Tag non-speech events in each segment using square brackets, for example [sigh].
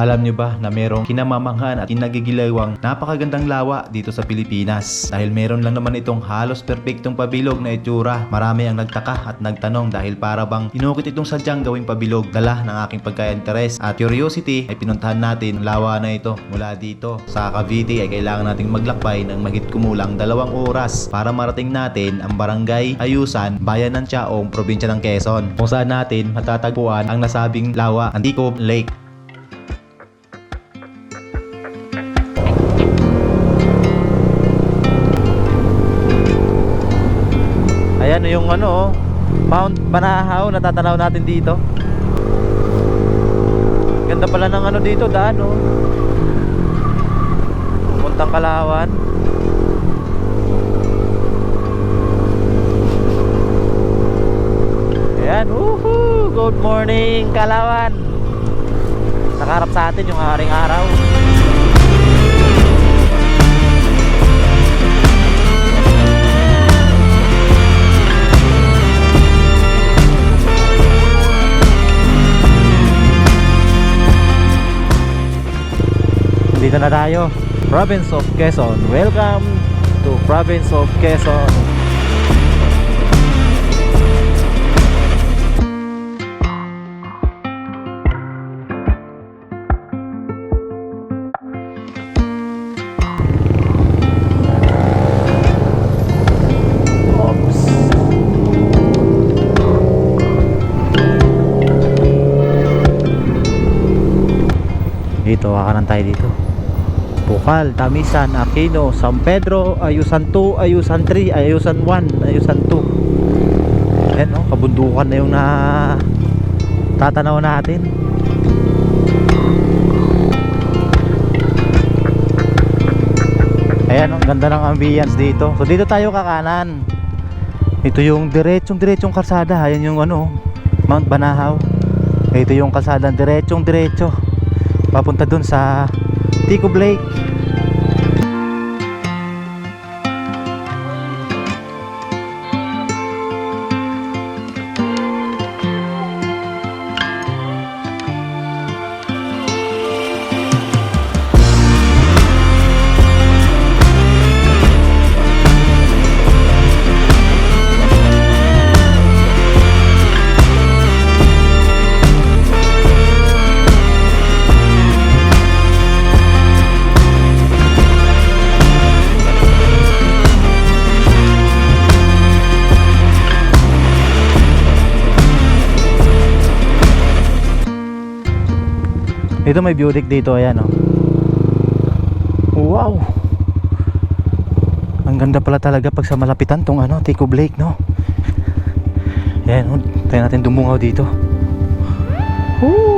Alam nyo ba na merong kinamamanghan at kinagigilawang napakagandang lawa dito sa Pilipinas? Dahil meron lang naman itong halos perpektong pabilog na itsura. Marami ang nagtaka at nagtanong dahil para bang inukit itong sadyang gawing pabilog. Dala ng aking pagka-interest at curiosity ay pinuntahan natin ang lawa na ito. Mula dito sa Cavite ay kailangan nating maglakbay ng magit kumulang dalawang oras para marating natin ang barangay Ayusan, bayan ng Chaong, probinsya ng Quezon. Kung saan natin matatagpuan ang nasabing lawa, Antico Lake. Ayan yung ano, Mount Banahaw natatanaw natin dito. Ganda pala ng ano dito, daan oh. Puntang Kalawan. Ayan, woohoo! Good morning, Kalawan! Nakaharap sa atin yung haring araw. Dito na tayo. Province of Quezon. Welcome to Province of Quezon. Dito, kakanan tayo dito. Bukal, Tamisan, Aquino, San Pedro, Ayusan 2, Ayusan 3, Ayusan 1, Ayusan 2. Ayan, oh, kabundukan na yung na tatanaw natin. Ayan, ang ganda ng ambience dito. So dito tayo kakanan. Ito yung diretsong diretsong kalsada. Ayan yung ano, Mount Banahaw. Ito yung kalsada diretsong diretso. Papunta dun sa Tico Lake. Ito may beauty dito, ayan oh. Wow. Ang ganda pala talaga pag sa malapitan tong ano, Tico Lake, no. Ayan, oh, tayo natin dumungaw dito. Woo!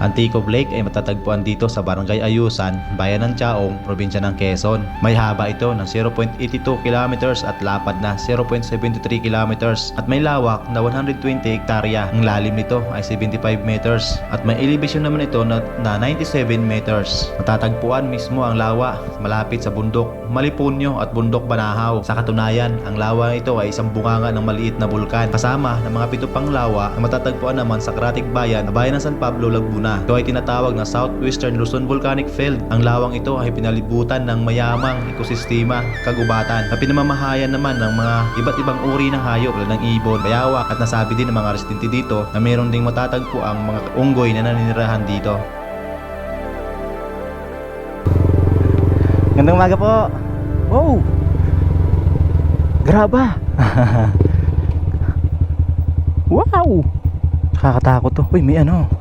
Antico Lake ay matatagpuan dito sa Barangay Ayusan, Bayan ng Chaong, Probinsya ng Quezon. May haba ito ng 0.82 kilometers at lapad na 0.73 kilometers at may lawak na 120 hektarya. Ang lalim nito ay 75 meters at may elevation naman ito na, na 97 meters. Matatagpuan mismo ang lawa malapit sa bundok Malipunyo at bundok Banahaw. Sa katunayan, ang lawa ito ay isang bunganga ng maliit na bulkan kasama ng mga pito pang lawa na matatagpuan naman sa Karatig Bayan, bayan ng San Pablo, Laguna. Ito ay tinatawag na Southwestern Luzon Volcanic Field. Ang lawang ito ay pinalibutan ng mayamang ekosistema, kagubatan na pinamamahayan naman ng mga iba't ibang uri ng hayop tulad ng ibon, bayawak at nasabi din ng mga residente dito na meron ding matatagpo ang mga unggoy na naninirahan dito. Gandang umaga po. Wow! Graba! [laughs] wow! Nakakatakot to. Uy, may ano.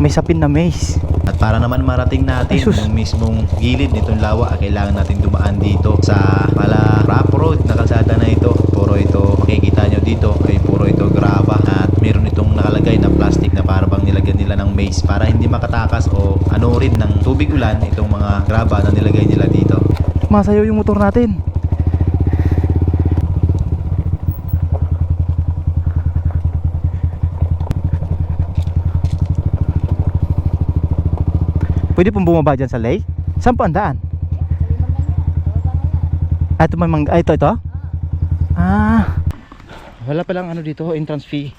May sapin na maze. At para naman marating natin Ay, sus. yung mismong gilid nitong lawa, kailangan natin dumaan dito sa pala rough road na kalsada na ito. Puro ito, makikita nyo dito, ay puro ito graba. At meron itong nakalagay na plastic na para bang nilagyan nila ng maze para hindi makatakas o ano rin ng tubig ulan itong mga graba na nilagay nila dito. Masayaw yung motor natin. Pwede pong bumaba dyan sa lake? Saan po ang daan? Ah, ito mang... Ah, ito, ito? Ah. Wala palang ano dito, entrance fee.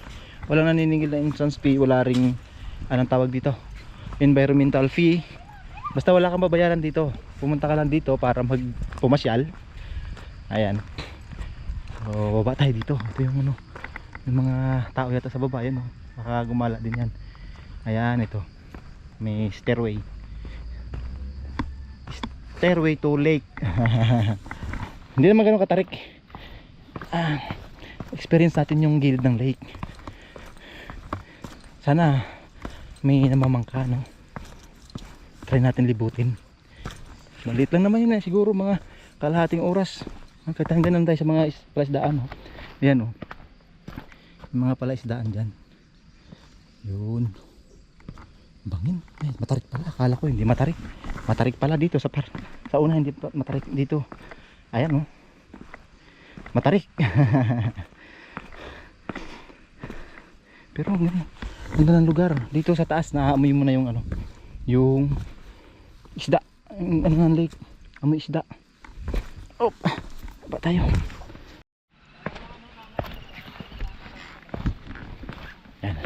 Walang naniningil na entrance fee. Wala ring... Anong tawag dito? environmental fee. Basta wala kang babayaran dito. Pumunta ka lang dito para mag pumasyal. Ayan. So, baba tayo dito. Ito yung ano, yung mga tao yata sa baba. Ayan, oh. Baka gumala din yan. Ayan, ito. May stairway. Stairway to lake. [laughs] Hindi naman ganun katarik. Ah, experience natin yung gilid ng lake. Sana may namamangka, no? Try natin libutin. Maliit lang naman yun eh. Siguro mga kalahating oras. Kahit hanggang tayo sa mga is- palaisdaan, no? Yan, oh. Yung mga palaisdaan dyan. Yun. Bangin. Ay, matarik pala. Akala ko hindi matarik. Matarik pala dito sa par. Sa una hindi matarik dito. Ayan oh. Matarik. [laughs] Pero ganda. Ganda ng lugar. Dito sa taas naaamoy mo na yung ano. Yung isda. Yung ano ng lake. Amoy isda. Oh. Ba tayo. Yan.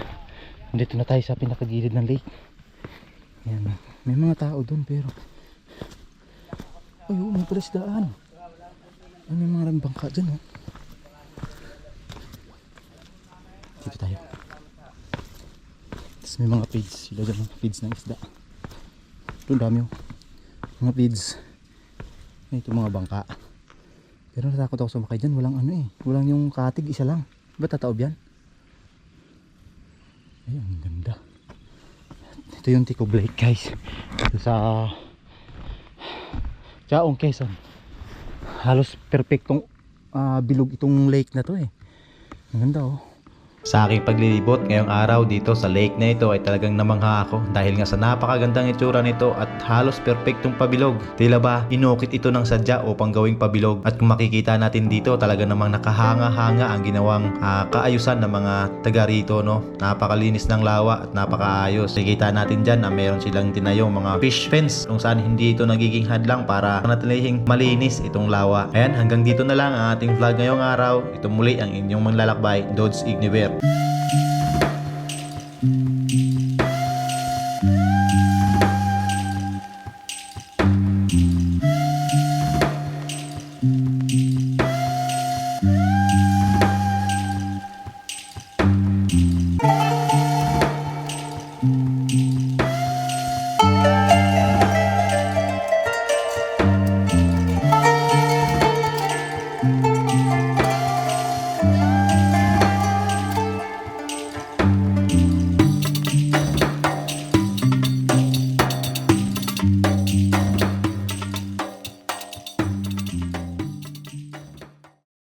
Dito na tayo sa pinakagilid ng lake. Yan. May mga tao doon pero ay, oh, may palasdaan. Ay, may mga bangka dyan, oh. Dito tayo. Tapos may mga feeds. Sila dyan, mga feeds ng isda. Ito, dami, oh. Mga feeds. Ay, ito mga bangka. Pero natakot ako sumakay dyan. Walang ano eh. Walang yung katig, isa lang. Ba tataob yan? Ay, ang ganda. Ito yung Tico Blake, guys. Ito sa Chaong Quezon. Halos perfectong ah, bilog itong lake na to eh. Ang ganda oh. Sa aking paglilibot ngayong araw dito sa lake na ito ay talagang namangha ako dahil nga sa napakagandang itsura nito at halos perpektong pabilog. Tila ba inukit ito ng sadya upang gawing pabilog at kung makikita natin dito talaga namang nakahanga-hanga ang ginawang ah, kaayusan ng mga taga rito no. Napakalinis ng lawa at napakaayos. Nakikita natin dyan na meron silang tinayong mga fish fence kung saan hindi ito nagiging hadlang para natilihing malinis itong lawa. Ayan hanggang dito na lang ang ating vlog ngayong araw. Ito muli ang inyong manlalakbay, Dodds Igniver. Thank you.